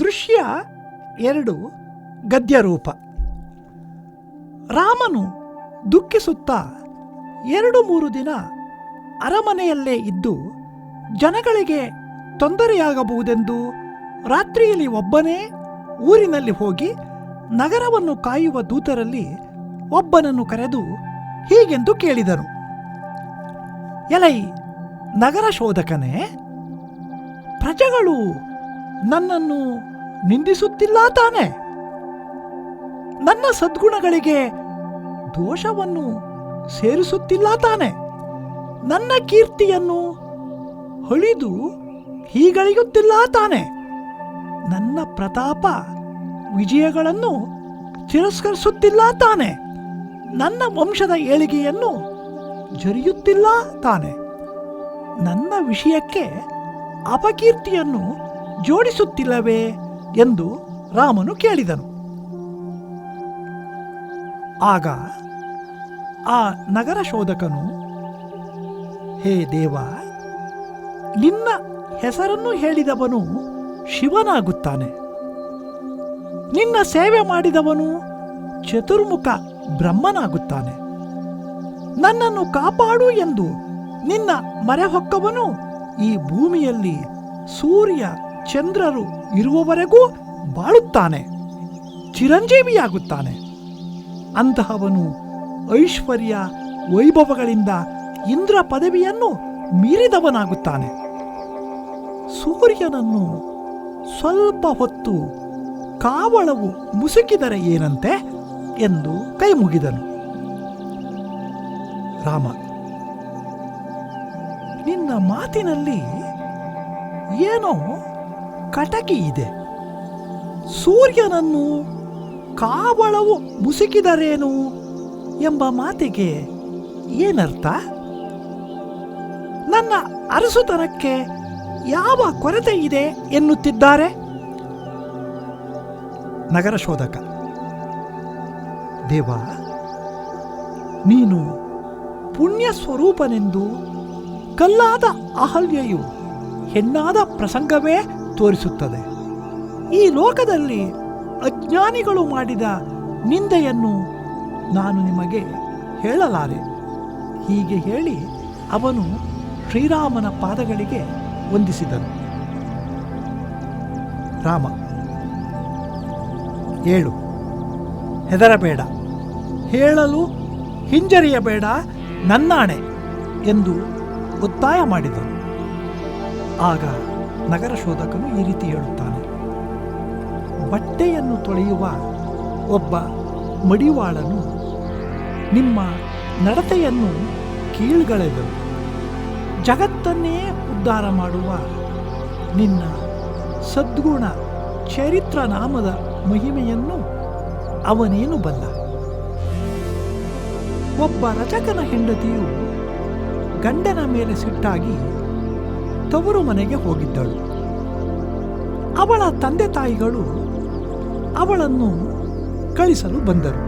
ದೃಶ್ಯ ಎರಡು ಗದ್ಯರೂಪ. ರಾಮನು ದುಃಖಿಸುತ್ತಾ ಎರಡು ಮೂರು ದಿನ ಅರಮನೆಯಲ್ಲೇ ಇದ್ದು ಜನಗಳಿಗೆ ತೊಂದರೆಯಾಗಬಹುದೆಂದು ರಾತ್ರಿಯಲ್ಲಿ ಒಬ್ಬನೇ ಊರಿನಲ್ಲಿ ಹೋಗಿ ನಗರವನ್ನು ಕಾಯುವ ದೂತರಲ್ಲಿ ಒಬ್ಬನನ್ನು ಕರೆದು ಹೀಗೆಂದು ಕೇಳಿದನು. ಎಲೈ ನಗರ ಶೋಧಕನೇ, ಪ್ರಜೆಗಳು ನನ್ನನ್ನು ನಿಂದಿಸುತ್ತಿಲ್ಲ ತಾನೆ. ನನ್ನ ಸದ್ಗುಣಗಳಿಗೆ ದೋಷವನ್ನು ಸೇರಿಸುತ್ತಿಲ್ಲ ತಾನೆ. ನನ್ನ ಕೀರ್ತಿಯನ್ನು ಹೊಳಿದು ಹೀಗಳೆಯುತ್ತಿಲ್ಲ ತಾನೆ. ನನ್ನ ಪ್ರತಾಪ ವಿಜಯಗಳನ್ನು ತಿರಸ್ಕರಿಸುತ್ತಿಲ್ಲ ತಾನೆ. ನನ್ನ ವಂಶದ ಏಳಿಗೆಯನ್ನು ಜರಿಯುತ್ತಿಲ್ಲ ತಾನೆ. ನನ್ನ ವಿಷಯಕ್ಕೆ ಅಪಕೀರ್ತಿಯನ್ನು ಜೋಡಿಸುತ್ತಿಲ್ಲವೇ? ಎಂದು ರಾಮನು ಕೇಳಿದನು. ಆಗ ಆ ನಗರ ಶೋಧಕನು, ಹೇ ದೇವ, ನಿನ್ನ ಹೆಸರನ್ನು ಹೇಳಿದವನು ಶಿವನಾಗುತ್ತಾನೆ. ನಿನ್ನ ಸೇವೆ ಮಾಡಿದವನು ಚತುರ್ಮುಖ ಬ್ರಹ್ಮನಾಗುತ್ತಾನೆ. ನನ್ನನ್ನು ಕಾಪಾಡು ಎಂದು ನಿನ್ನ ಮರೆಹೊಕ್ಕವನು ಈ ಭೂಮಿಯಲ್ಲಿ ಸೂರ್ಯ ಚಂದ್ರರು ಇರುವವರೆಗೂ ಬಾಳುತ್ತಾನೆ, ಚಿರಂಜೀವಿಯಾಗುತ್ತಾನೆ. ಅಂತಹವನು ಐಶ್ವರ್ಯ ವೈಭವಗಳಿಂದ ಇಂದ್ರ ಪದವಿಯನ್ನು ಮೀರಿದವನಾಗುತ್ತಾನೆ. ಸೂರ್ಯನನ್ನು ಸ್ವಲ್ಪ ಹೊತ್ತು ಕಾವಳವು ಮುಸುಕಿದರೆ ಏನಂತೆ ಎಂದು ಕೈ ಮುಗಿದನು ರಾಮ, ನಿನ್ನ ಮಾತಿನಲ್ಲಿ ಏನೋ ಕಟಕಿ ಇದೆ ಸೂರ್ಯನನ್ನು ಕಾವಳವು ಮುಸುಕಿದರೇನು ಎಂಬ ಮಾತಿಗೆ ಏನರ್ಥ? ನನ್ನ ಅರಸುತನಕ್ಕೆ ಯಾವ ಕೊರತೆ ಇದೆ ಎನ್ನುತ್ತಿದ್ದಾರೆ? ನಗರ ಶೋಧಕ, ದೇವ, ನೀನು ಪುಣ್ಯ ಸ್ವರೂಪನೆಂದು ಕಲ್ಲಾದ ಅಹಲ್ಯೆಯು ಹೆಣ್ಣಾದ ಪ್ರಸಂಗವೇ ತೋರಿಸುತ್ತದೆ. ಈ ಲೋಕದಲ್ಲಿ ಅಜ್ಞಾನಿಗಳು ಮಾಡಿದ ನಿಂದೆಯನ್ನು ನಾನು ನಿಮಗೆ ಹೇಳಲಾರೆ. ಹೀಗೆ ಹೇಳಿ ಅವನು ಶ್ರೀರಾಮನ ಪಾದಗಳಿಗೆ ವಂದಿಸಿದನು. ರಾಮ. ಏಳು. ಹೆದರಬೇಡ. ಹೇಳಲು ಹಿಂಜರಿಯಬೇಡ, ನನ್ನಾಣೆ ಎಂದು ಒತ್ತಾಯ ಮಾಡಿದನು. ಆಗ ನಗರ ಶೋಧಕನು ಈ ರೀತಿ ಹೇಳುತ್ತಾನೆ. ಬಟ್ಟೆಯನ್ನು ತೊಳೆಯುವ ಒಬ್ಬ ಮಡಿವಾಳನು ನಿಮ್ಮ ನಡತೆಯನ್ನು ಕೀಳ್ಗಳೆದನು ಜಗತ್ತನ್ನೇ ಉದ್ಧಾರ ಮಾಡುವ ನಿನ್ನ ಸದ್ಗುಣ ಚರಿತ್ರ ನಾಮದ ಮಹಿಮೆಯನ್ನು ಅವನೇನು ಬಲ್ಲ. ಒಬ್ಬ ರಚಕನ ಹೆಂಡತಿಯು ಗಂಡನ ಮೇಲೆ ಸಿಟ್ಟಾಗಿ ತವರು ಮನೆಗೆ ಹೋಗಿದ್ದಳು. ಅವಳ ತಂದೆ ತಾಯಿಗಳು ಅವಳನ್ನು ಕಳಿಸಲು ಬಂದರು.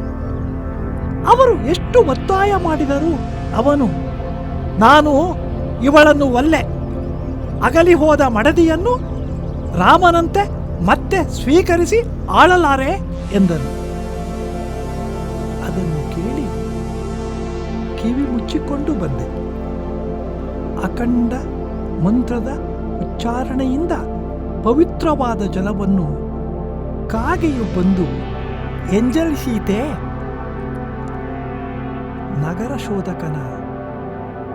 ಅವರು ಎಷ್ಟು ಒತ್ತಾಯ ಮಾಡಿದರೂ ಅವನು, ನಾನು ಇವಳನ್ನು ಒಲ್ಲೆ, ಅಗಲಿ ಹೋದ ಮಡದಿಯನ್ನು ರಾಮನಂತೆ ಮತ್ತೆ ಸ್ವೀಕರಿಸಿ ಆಳಲಾರೆ ಎಂದನು ಅದನ್ನು ಕೇಳಿ ಕಿವಿ ಮುಚ್ಚಿಕೊಂಡು ಬಂದೆ. ಅಖಂಡ ಮಂತ್ರದ ಉಚ್ಚಾರಣೆಯಿಂದ ಪವಿತ್ರವಾದ ಜಲವನ್ನು ಕಾಗೆಯು ಬಂದು ಎಂಜಲಿಸೀತೆ ನಗರ ಶೋಧಕನ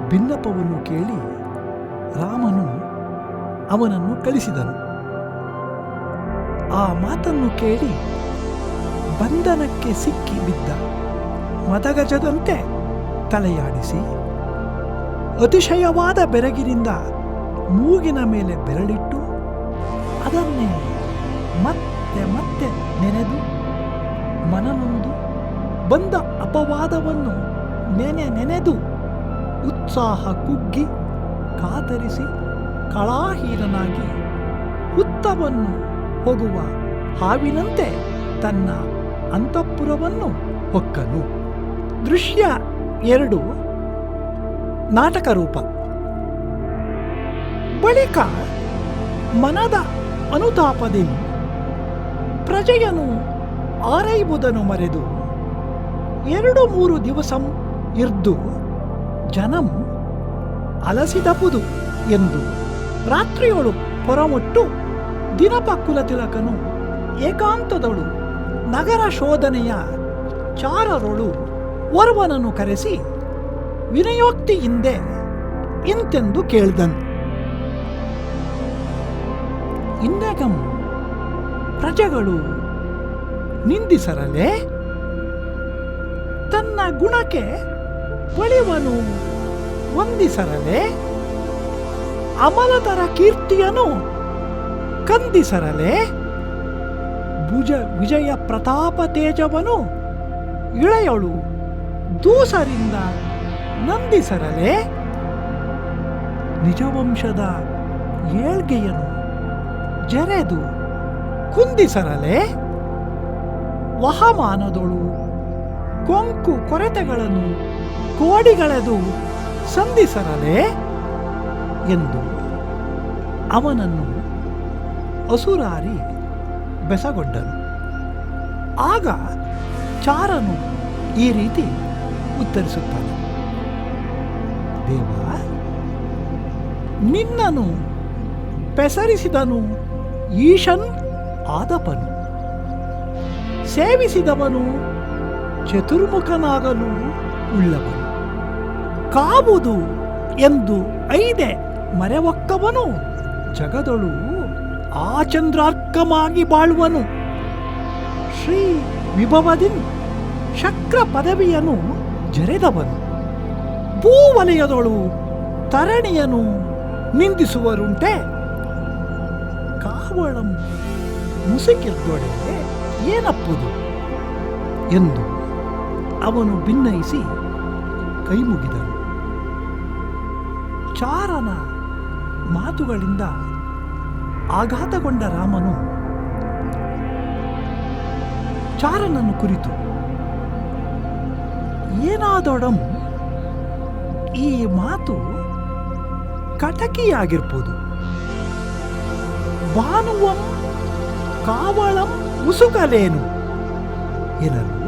ಭಿನ್ನಪವನ್ನು ಕೇಳಿ ರಾಮನು ಅವನನ್ನು ಕಳಿಸಿದನು. ಆ ಮಾತನ್ನು ಕೇಳಿ ಬಂಧನಕ್ಕೆ ಸಿಕ್ಕಿ ಬಿದ್ದ ಮದಗಜದಂತೆ ತಲೆಯಾಡಿಸಿ, ಅತಿಶಯವಾದ ಬೆರಗಿನಿಂದ ಮೂಗಿನ ಮೇಲೆ ಬೆರಳಿಟ್ಟು ಅದನ್ನೇ ಮತ್ತೆ ಮತ್ತೆ ನೆನೆದು ಮನನೊಂದು ಬಂದ ಅಪವಾದವನ್ನು ನೆನೆ ನೆನೆದು ಉತ್ಸಾಹ ಕುಗ್ಗಿ ಕಾತರಿಸಿ ಕಳಾಹೀನನಾಗಿ ಹುತ್ತವನ್ನು ಹೋಗುವ ಹಾವಿನಂತೆ ತನ್ನ ಅಂತಃಪುರವನ್ನು ಹೊಕ್ಕನು. ದೃಶ್ಯ ಎರಡು. ನಾಟಕ ರೂಪ ಬಳಿಕ ಮನದ ಅನುತಾಪದಿಂದ ಪ್ರಜೆಯನು ಆರೈಬುದನು ಮರೆದು ಎರಡು ಮೂರು ದಿವಸಂ ಇರ್ದು ಜನಂ ಅಲಸಿದಪುದು ಎಂದು ರಾತ್ರಿಯೊಳು ಹೊರಮುಟ್ಟು ದಿನಪ ಕುಲತಿಲಕನು ಏಕಾಂತದಳು ನಗರ ಶೋಧನೆಯ ಚಾರರೊಳು ಓರ್ವನನ್ನು ಕರೆಸಿ ವಿನಯೋಕ್ತಿಯಿಂದೆ ಇಂತೆಂದು ಕೇಳ್ದನ್. ಇನ್ನಗಂ ಪ್ರಜೆಗಳು ನಿಂದಿಸರಲೆ? ತನ್ನ ಗುಣಕ್ಕೆ ಒಳಿವನು ವಂದಿಸರಲೆ? ಅಮಲತರ ಕೀರ್ತಿಯನು ಕಂದಿಸರಲೆ? ಭುಜ ವಿಜಯ ಪ್ರತಾಪ ತೇಜವನು ಇಳೆಯಳು, ದೂಸರಿಂದ ನಂದಿಸರಲೆ? ನಿಜವಂಶದ ಏಳ್ಗೆಯನು ಜರೆದು ಕುಂದಿಸರಲೆ? ವಹಮಾನದೊಳು ಕೊಂಕು ಕೊರತೆಗಳನ್ನು ಕೋಡಿಗಳೆದು ಸಂಧಿಸರಲೆ? ಎಂದು ಅವನನ್ನು ಅಸುರಾರಿ ಬೆಸಗೊಂಡನು. ಆಗ ಚಾರನು ಈ ರೀತಿ ಉತ್ತರಿಸುತ್ತಾನೆ. ದೇವ, ನಿನ್ನನು ಪೆಸರಿಸಿದನು ಈಶನ್ ಆದಪನು. ಸೇವಿಸಿದವನು ಚತುರ್ಮುಖನಾಗಲು ಉಳ್ಳವನು. ಕಾವುದು ಎಂದು ಐದೆ ಮರೆವಕ್ಕವನು. ಜಗದೊಳು ಆಚಂದ್ರಾರ್ಕಮಾಗಿ ಬಾಳುವನು. ಶ್ರೀ ವಿಭವದಿನ್ ಶಕ್ರ ಪದವಿಯನು ಜರೆದವನು. ಭೂವಲಯದೊಳು ತರಣಿಯನು ನಿಂದಿಸುವರುಂಟೆ. ಕಾವಳಂ ಮುಸುಕಿದ್ದೊಡೆ ಏನಪ್ಪುದು? ಎಂದು ಅವನು ಭಿನ್ನಯಿಸಿ ಕೈ ಮುಗಿದನು. ಚಾರನ ಮಾತುಗಳಿಂದ ಆಘಾತಗೊಂಡ ರಾಮನು ಚಾರನನ್ನು ಕುರಿತು, ಏನಾದೊಡಂ ಈ ಮಾತು ಕಟಕಿಯಾಗಿರ್ಬೋದು? ಭಾನುವಂ ಕಾವಳಂ ಉಸುಕಲೇನು? ಎನ್ನಲು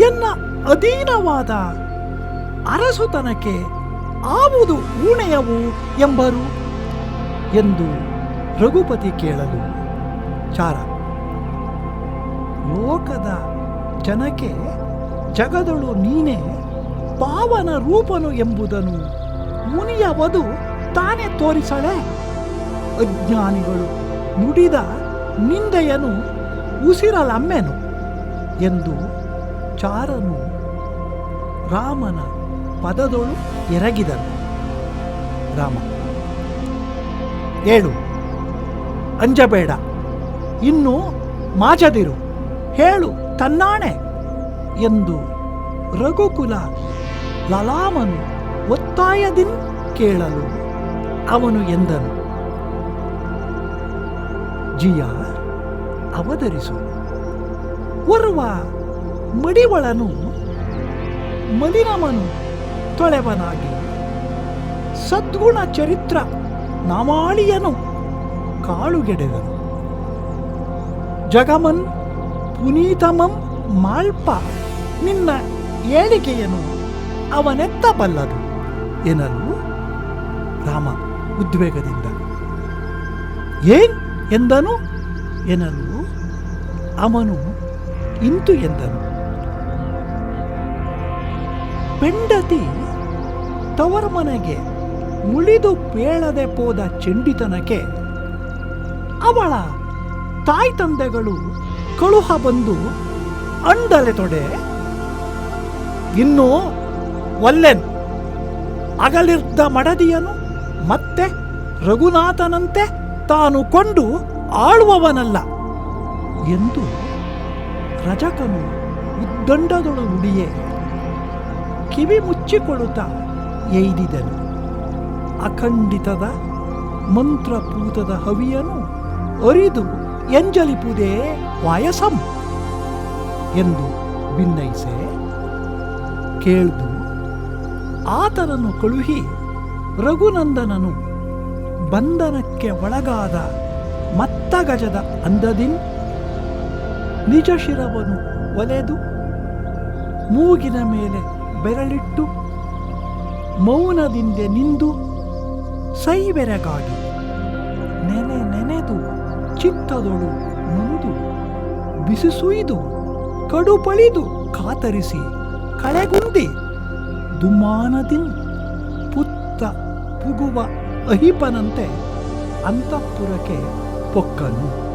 ಎನ್ನ ಅಧೀನವಾದ ಅರಸುತನಕ್ಕೆ ಆವುದು ಊಣೆಯವು ಎಂಬರು? ಎಂದು ರಘುಪತಿ ಕೇಳಲು ಚಾರ. ಲೋಕದ ಜನಕ್ಕೆ ಜಗದಳು ನೀನೇ ಪಾವನ ರೂಪನು ಎಂಬುದನ್ನು ಮುನಿಯ ವಧು ತಾನೇ ತೋರಿಸಳೆ? ಅಜ್ಞಾನಿಗಳು ನುಡಿದ ನಿಂದೆಯನು ಉಸಿರಲಮ್ಮೆನು ಎಂದು ಚಾರನು ರಾಮನ ಪದದೊಳು ಎರಗಿದನು. ರಾಮ, ಏಳು, ಅಂಜಬೇಡ, ಇನ್ನು ಮಾಜದಿರು, ಹೇಳು ತನ್ನಾಣೆ ಎಂದು ರಘುಕುಲ ಲಲಾಮನು ಒತ್ತಾಯದಿನ್ ಕೇಳಲು ಅವನು ಎಂದನು. ಜಿಯ ಅವತರಿಸು. ಓರ್ವ ಮಡಿವಳನು ಮಲಿನಮನು ತೊಳೆವನಾಗಿ. ಸದ್ಗುಣ ಚರಿತ್ರ ನಾಮಾಳಿಯನು ಕಾಳುಗೆಡೆದನು. ಜಗಮನ್ ಪುನೀತಮಂ ಮಾಳ್ಪ ನಿನ್ನ ಏಳಿಗೆಯನು ಅವನೆತ್ತಬಲ್ಲದು ಎನ್ನಲು ರಾಮ ಉದ್ವೇಗದಿಂದ. ಏನ್? ಎಂದನು? ಎನ್ನಲು ಅವನು ಇಂತು ಎಂದನು. ಪೆಂಡತಿ ತವರ ಮನೆಗೆ ಮುಳಿದು ಪೇಳದೆ ಹೋದ ಚೆಂಡಿತನಕ್ಕೆ ಅವಳ ತಾಯಿ ತಂದೆಗಳು ಕಳುಹ ಬಂದು ಅಂಡಲೆ ತೊಡೆ, ಇನ್ನು ಒಲ್ಲೆನ್, ಅಗಲಿರ್ದ ಮಡದಿಯನು ಮತ್ತೆ ರಘುನಾಥನಂತೆ? ತಾನು ಕೊಂಡು ಆಳುವವನಲ್ಲ ಎಂದು ರಜಕನು ಉದ್ದಂಡದೊಳಗುಡಿಯೇ ಕಿವಿ ಮುಚ್ಚಿಕೊಳ್ಳುತ್ತಾ ಎಯ್ದಿದನು. ಅಖಂಡಿತದ ಮಂತ್ರಪೂತದ ಹವಿಯನು ಅರಿದು, ಎಂಜಲಿಪುದೇ ವಾಯಸಂ ಎಂದು ಭಿನ್ನಯಿಸೆ ಕೇಳ್ದು ಆತನನ್ನು ಕಳುಹಿ ರಘುನಂದನನು ಬಂಧನಕ್ಕೆ ಒಳಗಾದ ಮತ್ತಗಜದ ಅಂದದಿನ್ ನಿಜ ಶಿರವನ್ನು ಒಲೆದು ಮೂಗಿನ ಮೇಲೆ ಬೆರಳಿಟ್ಟು ಮೌನದಿಂದ ನಿಂದು ಸೈಬೆರಗಾಗಿ ನೆನೆ ನೆನೆದು ಚಿತ್ತದೊಳು ನೊಂದು ಬಿಸಿಸುಯ್ದು ಕಡುಪಳಿದು ಕಾತರಿಸಿ ಕಳೆಗುಂದಿ ದುಮಾನದಿನ್ ಪುತ್ತ ಪುಗುವ ಅಹಿಪನಂತೆ ಅಂತಃಪುರಕ್ಕೆ ಪೊಕ್ಕನು.